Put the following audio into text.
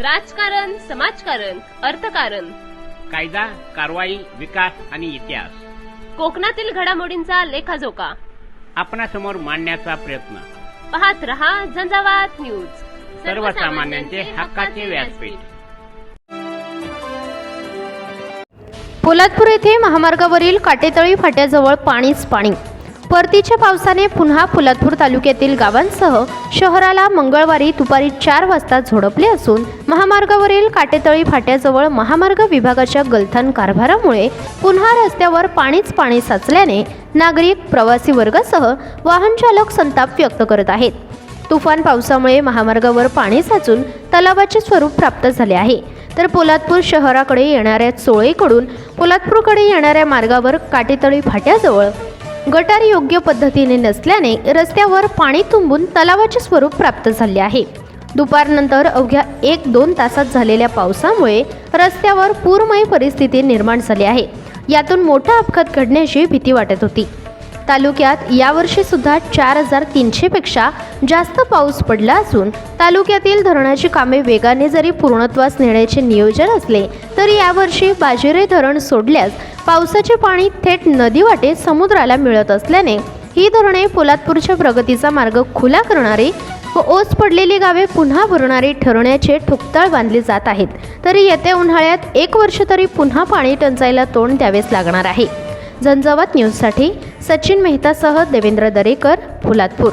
राजकारण समाजकारण अर्थकारण. कायदा कारवाई विकास आणि इतिहास. कोकणातील घडामोडींचा लेखाजोखा. आपणासमोर मांडण्याचा प्रयत्न. पाहत रहा झंझावात न्यूज. सर्वसामान्यांचे हक्काचे व्यासपीठ. पोलादपूर येथे महामार्गावरील काटेतळी फाट्याजवळ पाणीच पाणी. परतीच्या पावसाने पुन्हा पोलादपूर तालुक्यातील गावांसह शहराला मंगळवारी दुपारी चार वाजता झोडपले असून महामार्गावरील काटेतळी फाट्याजवळ महामार्ग विभागाच्या गलथान कारभारामुळे पुन्हा रस्त्यावर पाणीच पाणी साचल्याने नागरिक प्रवासी वर्गासह वाहनचालक संताप व्यक्त करत आहेत. तुफान पावसामुळे महामार्गावर पाणी साचून तलावाचे स्वरूप प्राप्त झाले आहे. तर पोलादपूर शहराकडे येणाऱ्या चोळेकडून पोलादपूरकडे येणाऱ्या मार्गावर काटेतळी फाट्याजवळ गटार योग्य पद्धतीने नसल्याने रस्त्यावर पाणी तुंबून तलावाचे स्वरूप प्राप्त झाले आहे. दुपारनंतर अवघ्या एक दोन तासात झालेल्या पावसामुळे रस्त्यावर पूरमय परिस्थिती निर्माण झाली आहे. यातून मोठा अपघात घडण्याची भीती वाटत होती. तालुक्यात यावर्षी सुद्धा चार हजार तीनशेपेक्षा जास्त पाऊस पडला असून तालुक्यातील धरणाची कामे वेगाने जरी पूर्णत्वास नेण्याचे नियोजन असले तरी यावर्षी बाजिरे धरण सोडल्यास पावसाचे पाणी थेट नदीवाटे समुद्राला मिळत असल्याने ही धरणे पोलादपूरच्या प्रगतीचा मार्ग खुला करणारी व ओस पडलेली गावे पुन्हा भरणारी ठरवण्याचे ठुकताळ बांधले जात आहेत. तरी येत्या उन्हाळ्यात एक वर्ष तरी पुन्हा पाणी टंचाईला तोंड द्यावेच लागणार आहे. झंझावत न्यूजसाठी सचिन मेहतासह देवेंद्र दरेकर पोलादपूर.